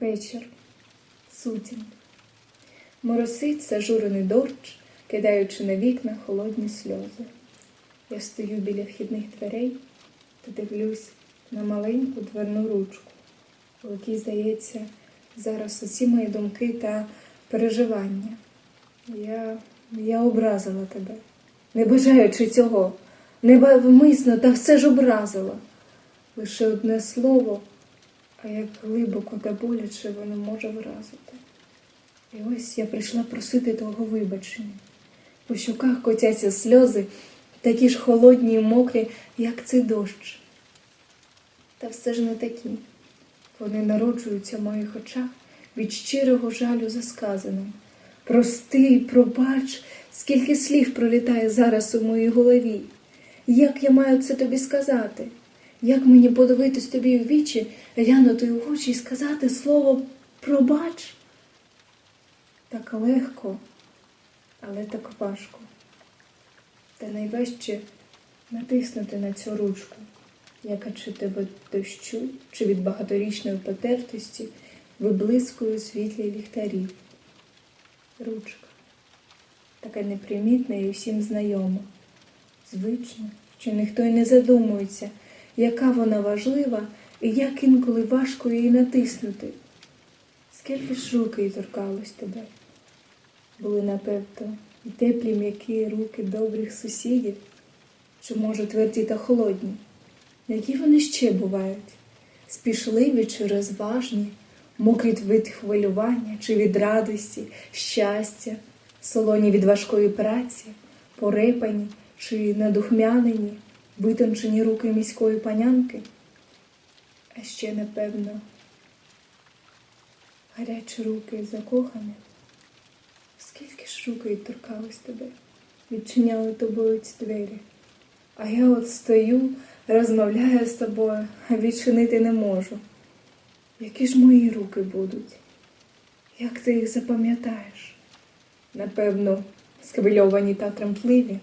Вечір. Сутінок. Моросить зажурений дощ, кидаючи на вікна холодні сльози. Я стою біля вхідних дверей та дивлюсь на маленьку дверну ручку, у якій, здається, зараз усі мої думки та переживання. Я, я образила тебе, не бажаючи цього, невмисно та все ж образила. Лише одне слово, а як глибоко та боляче воно може вразити. І ось я прийшла просити твого вибачення. По щоках котяться сльози, такі ж холодні і мокрі, як цей дощ. Та все ж не такі. Вони народжуються в моїх очах від щирого жалю за сказаним. Прости, пробач, скільки слів пролітає зараз у моїй голові. Як я маю це тобі сказати? Як мені подивитись тобі в вічі, глянути в очі і сказати слово пробач? Так легко, але так важко. Та найважче натиснути на цю ручку, яка чи тебе дощу, чи від багаторічної потертості виблискує світлі ліхтарів. Ручка, така непримітна і усім знайома, звична, що ніхто й не задумується, яка вона важлива і як інколи важко її натиснути. Скільки ж руки торкалось тебе? Були, напевно, і теплі м'які руки добрих сусідів, чи, може, тверді та холодні. Які вони ще бувають? Спішливі чи розважні, мокрі від хвилювання чи від радості, щастя, солоні від важкої праці, порепані чи надухмянені, витончені руки міської панянки. А ще, напевно, гарячі руки закоханих. Скільки ж руки торкались тебе, відчиняли тобою ці двері. А я от стою, розмовляю з тобою, а відчинити не можу. Які ж мої руки будуть? Як ти їх запам'ятаєш? Напевно, сквильовані та тремтливі.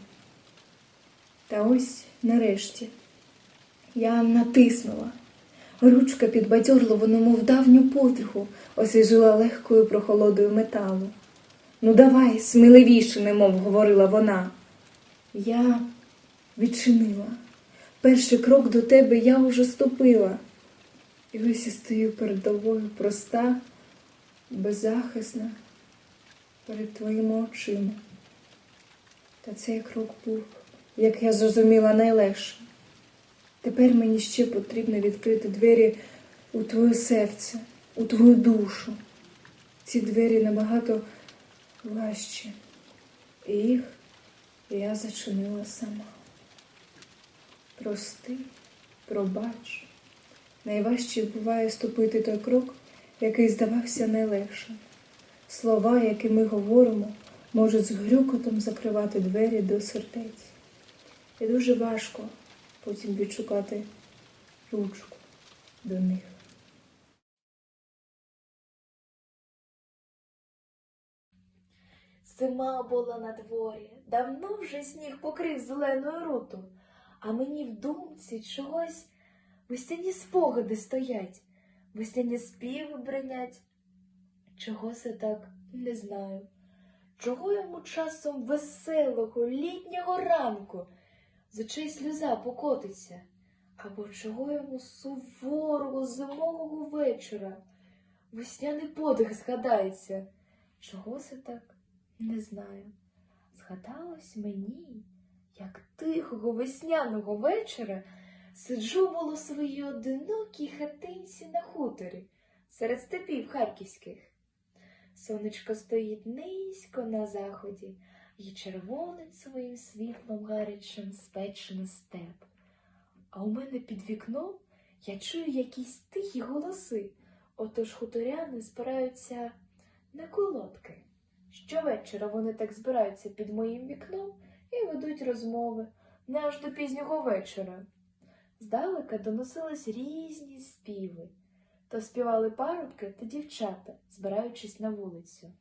Та ось нарешті я натиснула. Ручка підбадьорла воно, мов давню подиху, освіжила легкою прохолодою металу. Ну, давай, сміливіше, немов говорила вона. Я відчинила. Перший крок до тебе я уже ступила. І ось я стою перед тобою проста, беззахисна, перед твоїми очима. Та цей крок був, як я зрозуміла, найлегшим. Тепер мені ще потрібно відкрити двері у твоє серце, у твою душу. Ці двері набагато важчі. І їх я зачинила сама. Прости, пробач. Найважче буває ступити той крок, який здавався найлегшим. Слова, які ми говоримо, можуть з грюкотом закривати двері до сердець. І дуже важко потім відшукати ручку до них. Зима була на дворі, давно вже сніг покрив зеленою руту, а мені в думці чогось весняні спогади стоять, весняні співи бринять. Чого це так не знаю. Чого йому часом веселого літнього ранку з очей сльоза покотиться, або чого йому суворого зимового вечора весняний подих згадається. Чого це так? Не знаю. Згадалось мені, як тихого весняного вечора сиджу було своїй одинокій хатинці на хуторі серед степів харківських. Сонечко стоїть низько на заході і червонить своїм світлом гарячим спечений степ. А у мене під вікном я чую якісь тихі голоси, отож хуторяни збираються на колодки. Щовечора вони так збираються під моїм вікном і ведуть розмови не аж до пізнього вечора. Здалека доносились різні співи, то співали парубки та дівчата, збираючись на вулицю.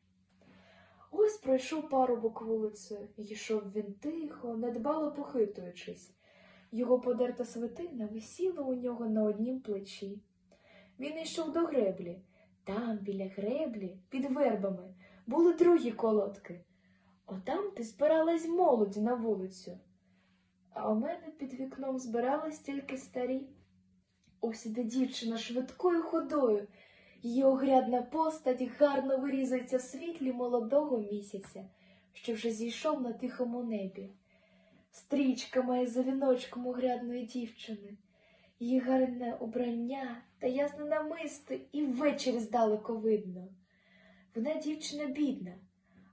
Ось пройшов парубок вулицею, йшов він тихо, недбало похитуючись. Його подерта свитина висіла у нього на однім плечі. Він йшов до греблі, Там, біля греблі, під вербами, були другі колодки. Отам ти збиралась молоді на вулицю. А у мене під вікном збирались тільки старі. Ось іде дівчина швидкою ходою. Її огрядна постать гарно вирізується в світлі молодого місяця, що вже зійшов на тихому небі. Стрічка має за віночком огрядної дівчини, її гарне убрання та ясне намисто і ввечері здалеко видно. Вона дівчина бідна,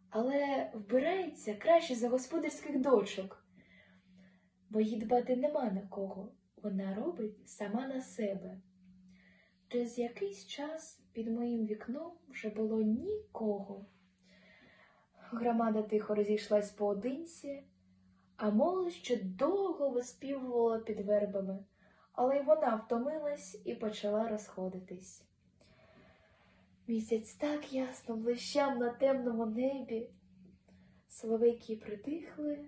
але вбирається краще за господарських дочок, бо їй дбати нема на кого, вона робить сама на себе. Через якийсь час під моїм вікном вже було нікого. Громада тихо розійшлась поодинці, а молодь ще довго виспівувала під вербами, але й вона втомилась і почала розходитись. Місяць так ясно блищав на темному небі. Соловейки притихли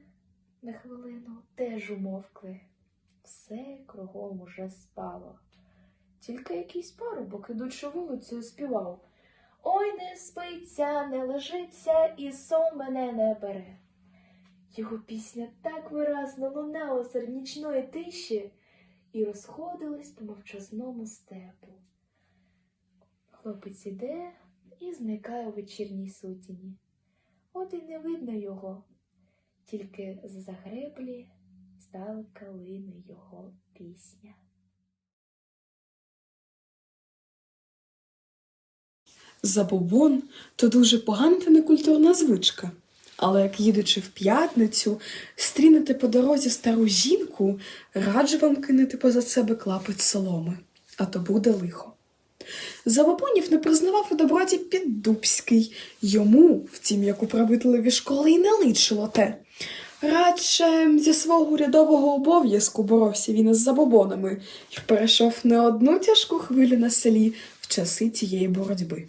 на хвилину, теж умовкли. Все кругом уже спало. Тільки якийсь парубок, ідучи вулицею, співав. Ой, не спиться, не лежиться, і сон мене не бере. Його пісня так виразно лунала серед нічної тиші і розходилась по мовчазному степу. Хлопець іде і зникає у вечірній сутіні. От і не видно його, тільки з загреблі здалека лине його пісня. Забобон то дуже погана та некультурна звичка. Але як їдучи в п'ятницю, стрінете по дорозі стару жінку, раджу вам кинути поза себе клапоть соломи, а то буде лихо. Забобонів не признавав у доброті Піддубський. Йому, втім, як управителеві школи, і не личило те. Радше зі свого урядового обов'язку боровся він із забобонами і перейшов не одну тяжку хвилю на селі в часи тієї боротьби.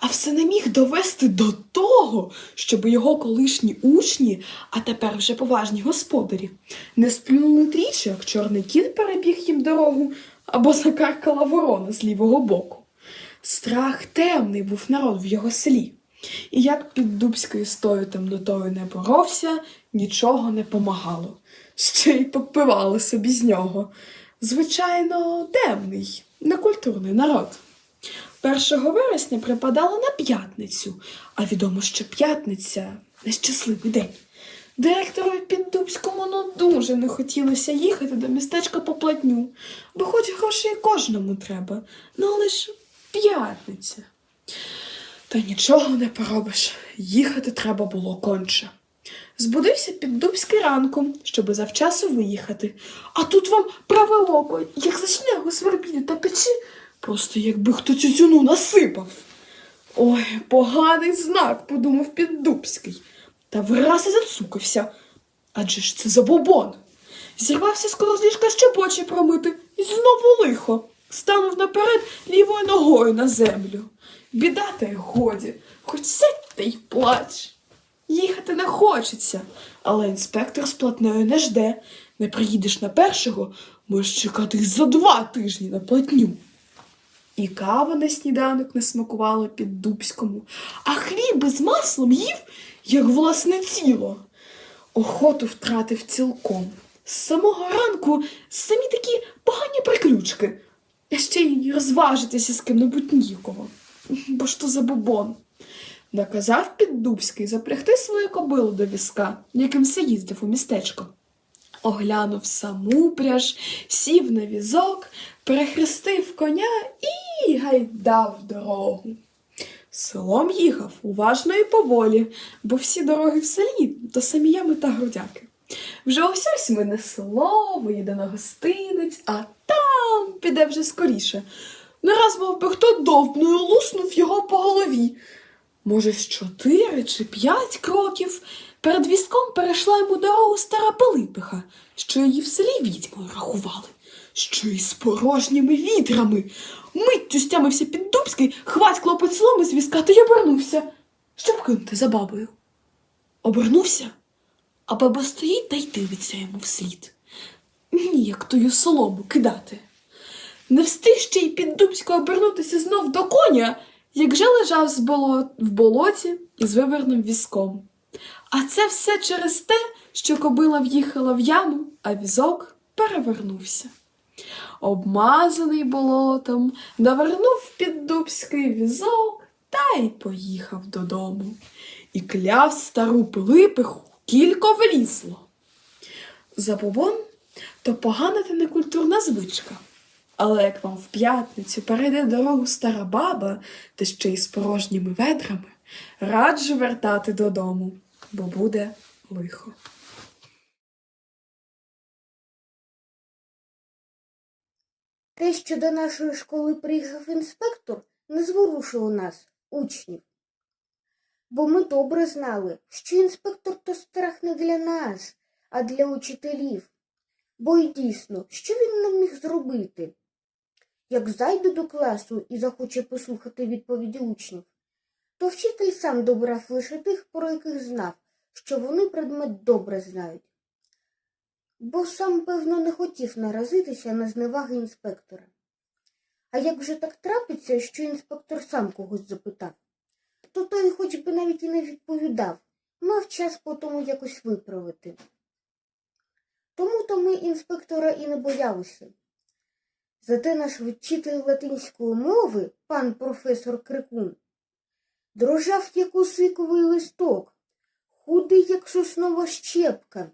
А все не міг довести до того, щоб його колишні учні, а тепер вже поважні господарі, не сплюнули тричі, як чорний кіт перебіг їм дорогу або закаркала ворона з лівого боку. Страх темний був народ в його селі. І як під дубською стою темнотою не боровся, нічого не помагало. Ще й попивали собі з нього. Звичайно, темний, некультурний народ. 1 вересня припадало на п'ятницю, а відомо, що п'ятниця нещасливий день. Директору Піддубському ну дуже не хотілося їхати до містечка по платню, бо хоч грошей кожному треба, ну ж п'ятниця. Та нічого не поробиш, їхати треба було конче. Збудився Піддубський ранком, щоби завчасу виїхати. А тут вам праве око, як зачне його свербіти та печі, просто якби хто цю насипав. Ой, поганий знак, подумав Піддубський. Та враз і зацукався. Адже ж це забобон. Зірвався скоро з ліжка, щоб очі промити, і знову лихо. Станув наперед лівою ногою на землю. Біда та й годі, хоч сядь та й плач. Їхати не хочеться, але інспектор з платнею не жде. Не приїдеш на першого, можеш чекати за два тижні на платню. І кава на сніданок не смакувала під Дубському, а хліб із маслом їв, як власне тіло. Охоту втратив цілком. З самого ранку самі такі погані приключки. А ще й розважитися з ким-небудь нікого. Бо ж то забобон. Наказав Піддубський запрягти свою кобилу до візка, яким се їздив у містечко. Оглянув саму пряж, сів на візок, перехрестив коня і гайдав дорогу. Селом їхав уважно і поволі, бо всі дороги в селі то самі ями та грудяки. Вже ось ось мине село, виїде на гостинець, а там піде вже скоріше. Не раз мов би хто довбною луснув його по голові. Може, з чотири чи п'ять кроків перед візком перейшла йому дорогу стара Пилипиха, що її в селі відьмою рахували, що й з порожніми відрами. Миттю стямився під Дубський, хвать клопець соломи з візка та й обернувся, щоб кинути за бабою. Обернувся, а баба стоїть та й дивиться йому вслід. Ніяк тою солому кидати. Не встиг ще й під Дубського обернутися знов до коня, як же лежав з боло... в болоті із виверним візком. А це все через те, що кобила в'їхала в яму, а візок перевернувся. Обмазаний болотом, навернув під дубський візок та й поїхав додому. І кляв стару Пилипиху, кілько влізло. Забобон то погана та некультурна звичка. Але як вам в п'ятницю перейде дорогу стара баба, та ще й з порожніми ведрами, раджу вертати додому, бо буде лихо. Те, що до нашої школи приїхав інспектор, не зворушило нас, учнів. Бо ми добре знали, що інспектор то страх не для нас, а для учителів. Бо й дійсно, що він нам міг зробити? Як зайде до класу і захоче послухати відповіді учнів, то вчитель сам добрав лише тих, про яких знав, що вони предмет добре знають. Бо сам, певно, не хотів наразитися на зневаги інспектора. А як вже так трапиться, що інспектор сам когось запитав, то той хоч би навіть і не відповідав, мав час по тому якось виправити. Тому то ми інспектора і не боялися. Зате наш вчитель латинської мови, пан професор Крикун, дрожав, як усиковий листок, худий, як соснова щепка,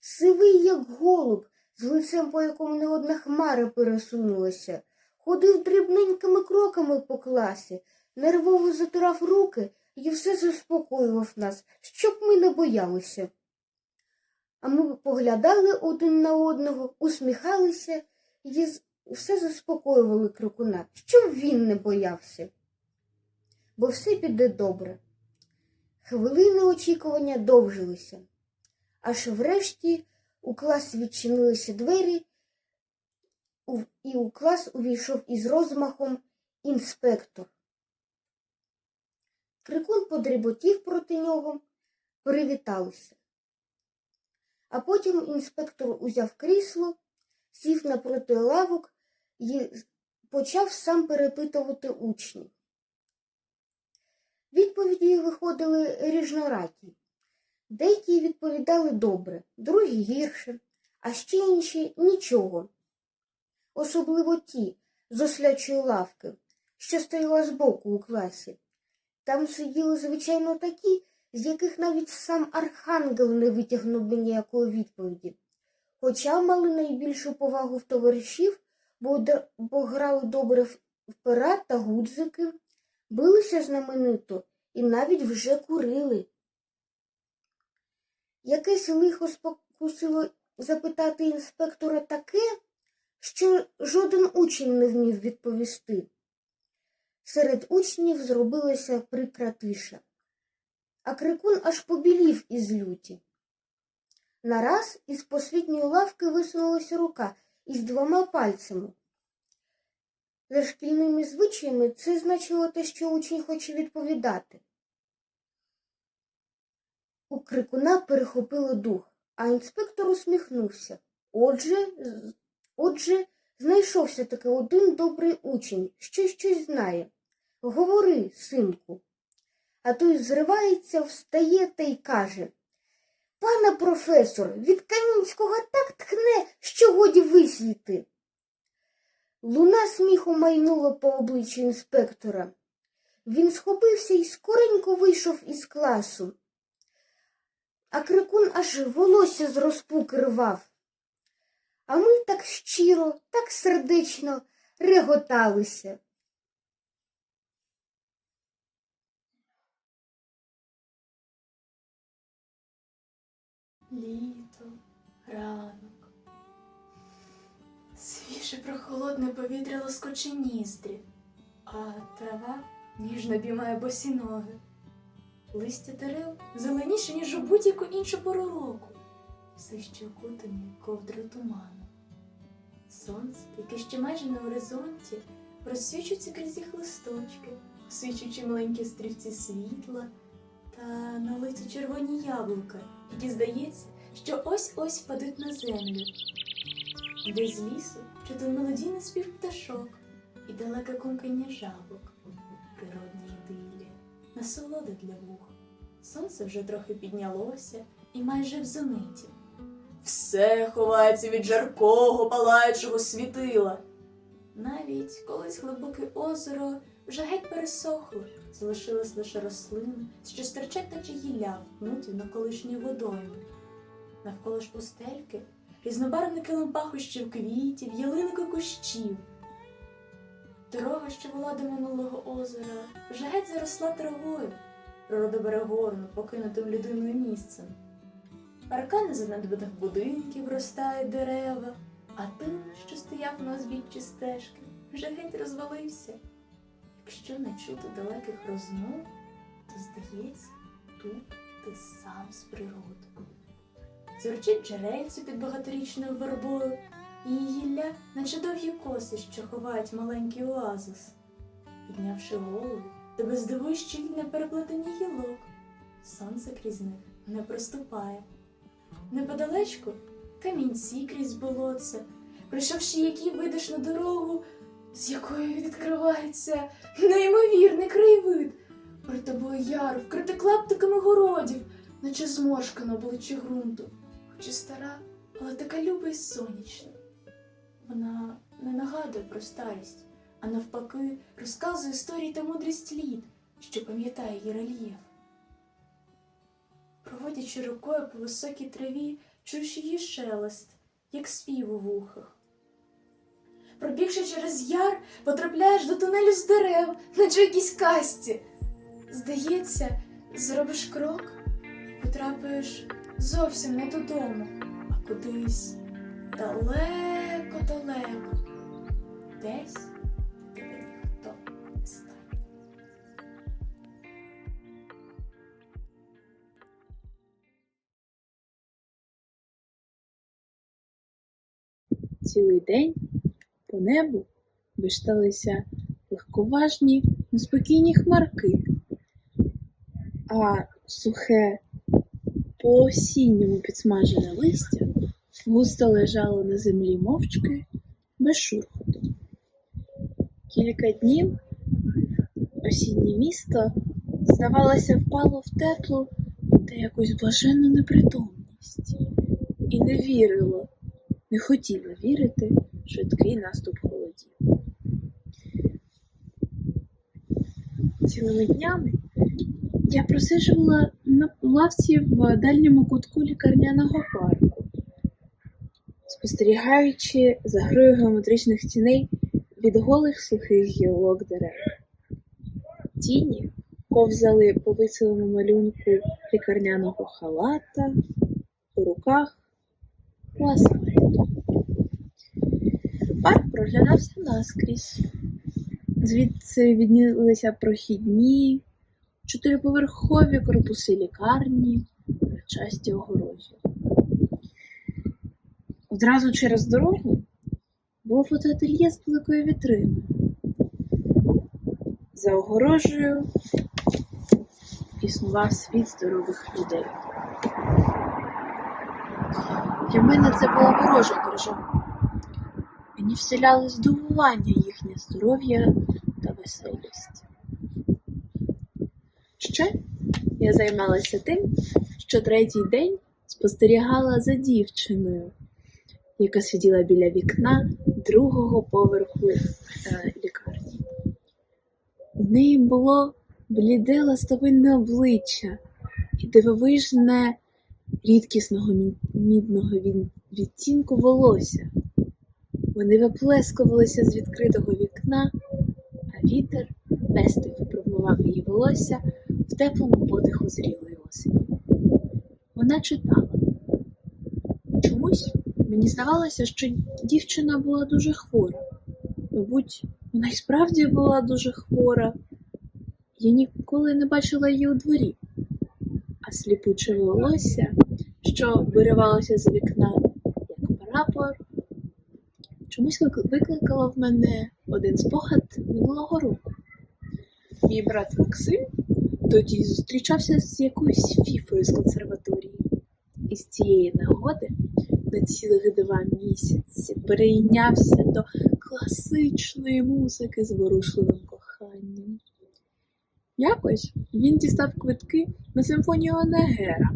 сивий, як голуб, з лицем, по якому не одна хмара пересунулася, ходив дрібненькими кроками по класі, нервово затирав руки і все заспокоював нас, щоб ми не боялися. А ми поглядали один на одного, усміхалися і все заспокоювали крикуна, щоб він не боявся. Бо все піде добре. Хвилини очікування довжилися. Аж врешті у клас відчинилися двері, і у клас увійшов із розмахом інспектор. Крикун подріботів проти нього, привіталися. А потім інспектор узяв крісло, сів напроти лавок і почав сам перепитувати учнів. Відповіді виходили різноракі. Деякі відповідали добре, другі гірше, а ще інші нічого. Особливо ті з ослячої лавки, що стояла збоку у класі. Там сиділи, звичайно, такі, з яких навіть сам архангел не витягнув би ніякої відповіді. Хоча мали найбільшу повагу в товаришів, бо, бо грали добре в пера та гудзики, билися знаменито і навіть вже курили. Якесь лихо спокусило запитати інспектора таке, що жоден учень не вмів відповісти. Серед учнів зробилася прикра тиша, а крикун аж побілів із люті. Нараз із посвітньої лавки висунулася рука із двома пальцями. За шкільними звичаями це значило те, що учень хоче відповідати. У крикуна перехопило дух, а інспектор усміхнувся. Отже, отже, знайшовся таки один добрий учень, що щось знає. Говори, синку. А той зривається, встає та й каже Пане професор, від Камінського так тхне, що годі висліти. Луна сміху майнула по обличчю інспектора. Він схопився і скоренько вийшов із класу. А крикун аж волосся з розпуки рвав. А ми так щиро, так сердечно реготалися. Літо, ранок. Свіже прохолодне повітря лоскоче ніздрі, а трава ніжно бімає босі ноги. Листя дерев зеленіше, ніж у будь-яку іншу пору року, все ще окутані ковдрою туману. Сонце, яке ще майже на горизонті, розсвічується крізь їх листочки, освічуючи маленькі стрівці світла та на лиці червоні яблука, які здається, що ось-ось впадуть на землю. Десь з лісу чути мелодійний спів пташок і далеке кумкання жабок. Природа насолода для вух. Сонце вже трохи піднялося і майже в зениті. Все ховається від жаркого палаючого світила. Навіть колись глибоке озеро вже геть пересохло, залишились лише рослини, що стирчать наче гілля впнуті на колишній водоймі. Навколо ж пустельки різнобарвний килим квітів, ялинок і кущів. Дорога, що вела до минулого озера, вже геть заросла травою, природа бере покинутим людиною місцем. Паркани занедбаних будинків ростають дерева, а тин, що стояв на узбіччі стежки, вже геть розвалився. Якщо не чути далеких розмов, то здається, тут ти сам з природи. Зурчить джерельце під багаторічною вербою, і гілля, наче довгі коси, що ховають маленький оазис. Піднявши голову, тебе здивує щільне переплетення гілок. Сонце крізь них не проступає. Неподалечку камінці крізь болотце, прийшовши які вийдеш на дорогу, з якої відкривається неймовірний краєвид. Перед тобою яр, вкритий клаптиками городів, наче зморшка на обличчі ґрунту, хоч і стара, але така люба й сонячна. Вона не нагадує про старість, а навпаки розказує історії та мудрість літ, що пам'ятає рельєф. Проводячи рукою по високій траві, чуєш її шелест, як спів у вухах. Пробігши через яр, потрапляєш до тунелю з дерев, наче якійсь касті. Здається, зробиш крок і потрапиш зовсім не додому, а кудись далеко-далеко. Десь, де ніхто не стане. Цілий день по небу вишталися легковажні, неспокійні хмарки, а сухе по осінньому підсмажене листя густо лежало на землі мовчки без шурхоту. Кілька днів осіннє місто, здавалося, впало в теплу та якусь блаженну непритомність і не вірило, не хотіло вірити в швидкий наступ холодів. Цілими днями я просиджувала на лавці в дальньому кутку лікарняного парку, спостерігаючи за грою геометричних стіней від голих сухих гілок дерев. Тіні ковзали по веселому малюнку лікарняного халата, у руках у асфальту. Парк проглядався наскрізь. Звідси віднілися прохідні, чотириповерхові корпуси лікарні, часті огорожі. Одразу через дорогу було фотоательє з великою вітриною. За огорожею існував світ здорових людей. Для мене це була ворожа держава. Мені вселяли здивування їхнє здоров'я та веселість. Ще я займалася тим, що третій день спостерігала за дівчиною, яка сиділа біля вікна другого поверху е, лікарні. У неї було бліде ластовинне обличчя і дивовижне рідкісного мідного відтінку волосся. Вони виплескувалися з відкритого вікна, а вітер пестив випромував її волосся в теплому подиху зрілої осені. Вона читала. Чомусь мені здавалося, що дівчина була дуже хвора. Мабуть, вона й справді була дуже хвора. Я ніколи не бачила її у дворі, а сліпуче волосся, що виривалося з вікна, як прапор, чомусь вик- викликало в мене один спогад минулого року. Мій брат Максим тоді зустрічався з якоюсь фіфою з консерваторії. І з цієї нагоди на цілих два місяці перейнявся до класичної музики з ворушливим коханням. Якось він дістав квитки на симфонію Онегера.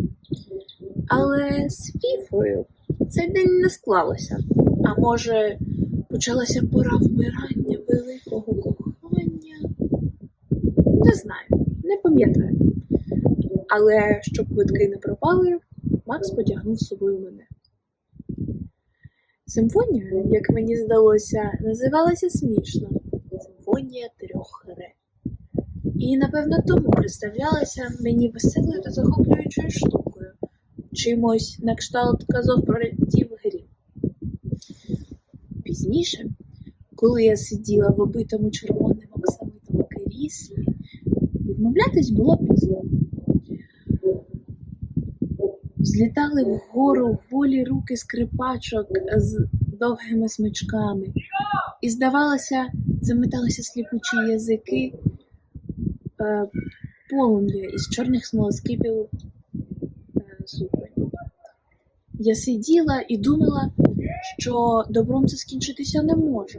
Але з Фіфою цей день не склалося. А може, почалася пора вмирання великого кохання? Не знаю, не пам'ятаю. Але щоб квитки не пропали, Макс потягнув з собою мене. Симфонія, як мені здалося, називалася смішно Симфонія трьох ре. І, напевно, тому представлялася мені веселою та захоплюючою штукою, чимось на кшталт казок про рятів грі. Пізніше, коли я сиділа в обитому червоним оксамитом кріслі, відмовлятись було пізно. Злітали вгору голі руки скрипачок з довгими смичками, і, здавалося, заметалися сліпучі язики е, полум'я із чорних смолоскипів е, суконь. Я сиділа і думала, що добром це скінчитися не може.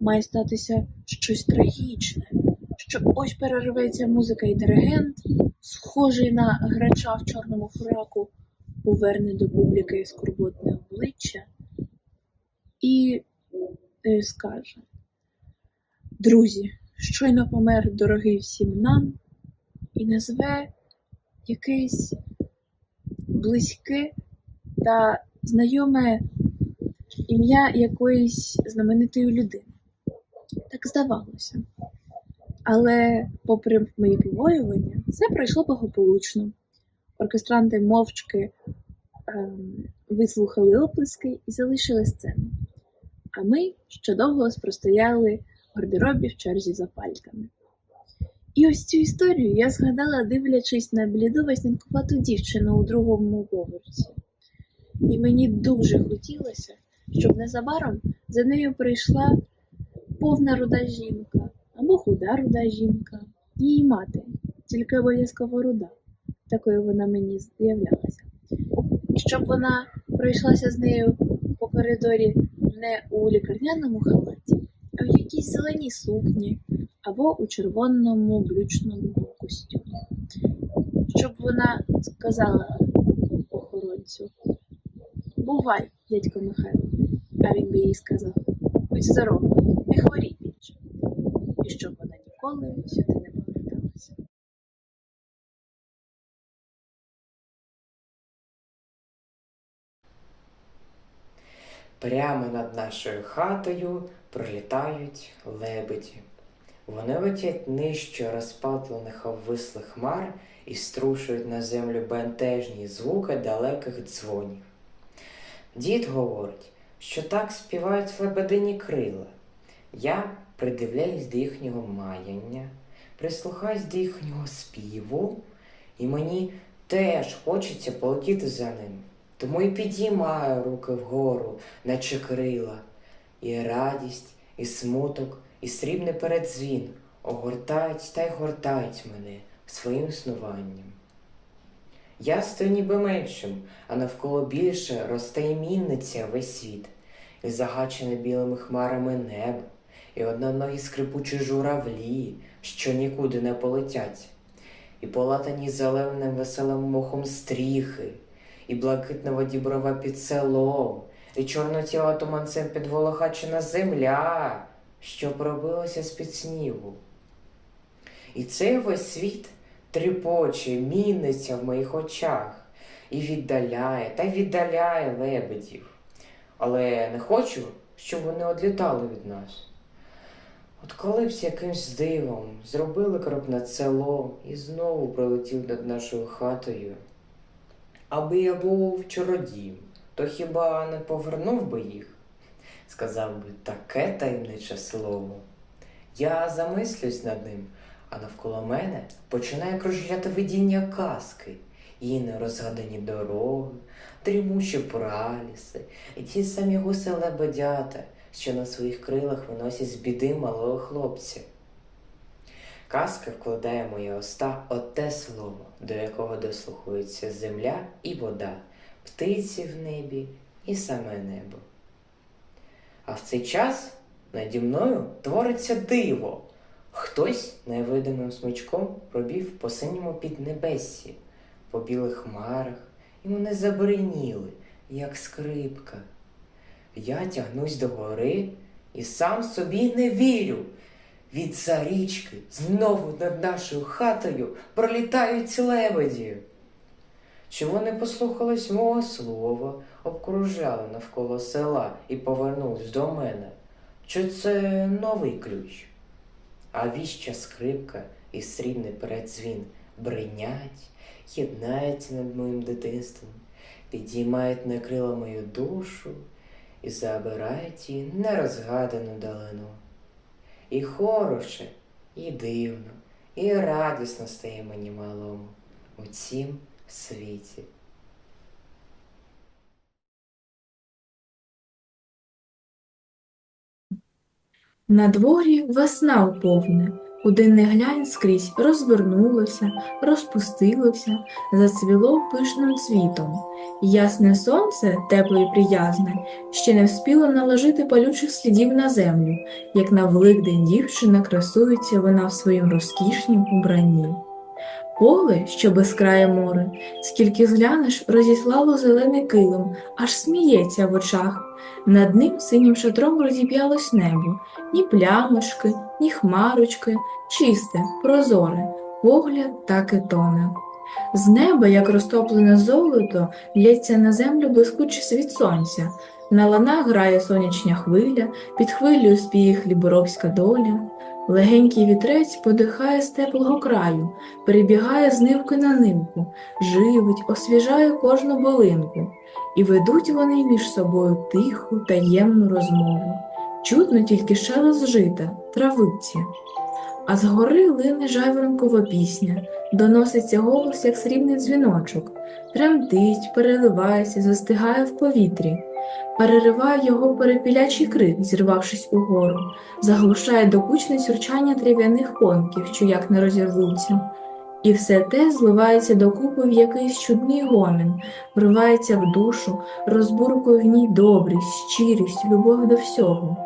Має статися щось трагічне, що ось перерветься музика і диригент, схожий на грача в чорному фраку, поверне до публіки скорботне обличчя і е, скаже: Друзі, щойно помер дорогий всім нам, і назве якесь близьке та знайоме ім'я якоїсь знаменитої людини. Так здавалося. Але, попри мої побоювання, все пройшло благополучно. Оркестранти мовчки ем, вислухали оплески і залишили сцену. А ми ще довго простояли в гардеробі в черзі за пальками. І ось цю історію я згадала, дивлячись на бліду веснянкувату дівчину у другому поверсі. І мені дуже хотілося, щоб незабаром за нею прийшла повна руда жінка або худа руда жінка, її мати, тільки обов'язково руда. Такою вона мені з'являлася. Щоб вона пройшлася з нею по коридорі не у лікарняному халаті, а в якійсь зеленій сукні або у червоному брючному костюмі. Щоб вона сказала охоронцю: Бувай, дядько Михайло, а він би їй сказав: Будь здорова, не хворій більше. І щоб вона ніколи сюди не Прямо над нашою хатою пролітають лебеді. Вони летять нижче розпатлених обвислих хмар і струшують на землю бентежні звуки далеких дзвонів. Дід говорить, що так співають лебедині крила. Я придивляюсь до їхнього маяння, прислухаюсь до їхнього співу, і мені теж хочеться полетіти за ним. Тому і підіймаю руки вгору, наче крила, і радість, і смуток, і срібний передзвін огортають та й гортають мене своїм снуванням. Я стою ніби меншим, а навколо більше росте мінниця весь світ, і загачене білими хмарами небо, і одноногі скрипучі журавлі, що нікуди не полетять, і полатані зеленим веселим мохом стріхи, і блакитного діброва під селом, і чорнотіла туманцем підволохачена земля, що пробилася з-під снігу. І цей весь світ тріпоче, міниться в моїх очах, і віддаляє та віддаляє лебедів. Але не хочу, щоб вони одлітали від нас. От коли б з якимсь дивом зробили крок над селом і знову пролетів над нашою хатою. Аби я був чародієм, то хіба не повернув би їх? Сказав би таке таємниче слово. Я замислюсь над ним, а навколо мене починає кружляти видіння казки, і нерозгадані дороги, дрімучі праліси, і ті самі гуси лебедята, що на своїх крилах виносять з біди малого хлопця. Казка вкладає в мої уста оте слово, до якого дослухаються земля і вода, птиці в небі і саме небо. А в цей час наді мною твориться диво. Хтось невидимим смичком пробів по синьому піднебессі, по білих хмарах, і вони забриніли, як скрипка. Я тягнусь до гори і сам собі не вірю. Від за річки знову над нашою хатою пролітають лебеді. Чи вони послухались мого слова, обкружали навколо села і повернулись до мене? Чи це новий ключ? А віща скрипка і срібний передзвін бринять, єднаються над моїм дитинством, підіймають на крила мою душу і забирають її нерозгадану далину. І хороше, і дивно, і радісно стає мені малому у цім світі. На дворі весна вповне, куди не глянь скрізь розвернулося, розпустилося, зацвіло пишним цвітом. Ясне сонце, тепле і приязне, ще не вспіло наложити палючих слідів на землю, як на Великдень дівчина красується вона в своїм розкішнім убранні. Поле, що безкрає море, скільки зглянеш, розіслало зелений килим, аж сміється в очах. Над ним синім шатром розіп'ялось небо, ні плямочки, ні хмарочки, чисте, прозоре, погляд так і тоне. З неба, як розтоплене золото, лється на землю блискучий світ сонця. На ланах грає сонячна хвиля, під хвилею спіє хліборобська доля. Легенький вітрець подихає з теплого краю, перебігає з нивки на нивку, живить, освіжає кожну болинку. І ведуть вони між собою тиху, таємну розмову. Чутно тільки шелест жита, травиці. А згори лине жайворонкова пісня, доноситься голос, як срібний дзвіночок, тремтить, переливається, застигає в повітрі, перериває його перепілячий крик, зірвавшись угору, заглушає докучне сюрчання трав'яних конків, що як не розірвуться. І все те зливається докупи в якийсь чудний гомін, вривається в душу, розбуркує в ній добрість, щирість, любов до всього.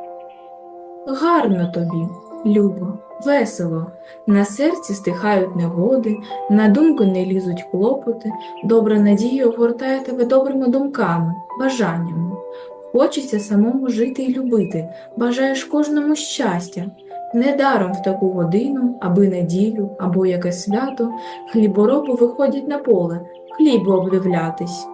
Гарно тобі, любо, весело, на серці стихають негоди, на думку не лізуть клопоти, добра надія огортає тебе добрими думками, бажаннями. Хочеться самому жити і любити, бажаєш кожному щастя. Недаром в таку годину, аби неділю або якесь свято, хлібороби виходять на поле, хлібу обдивлятись.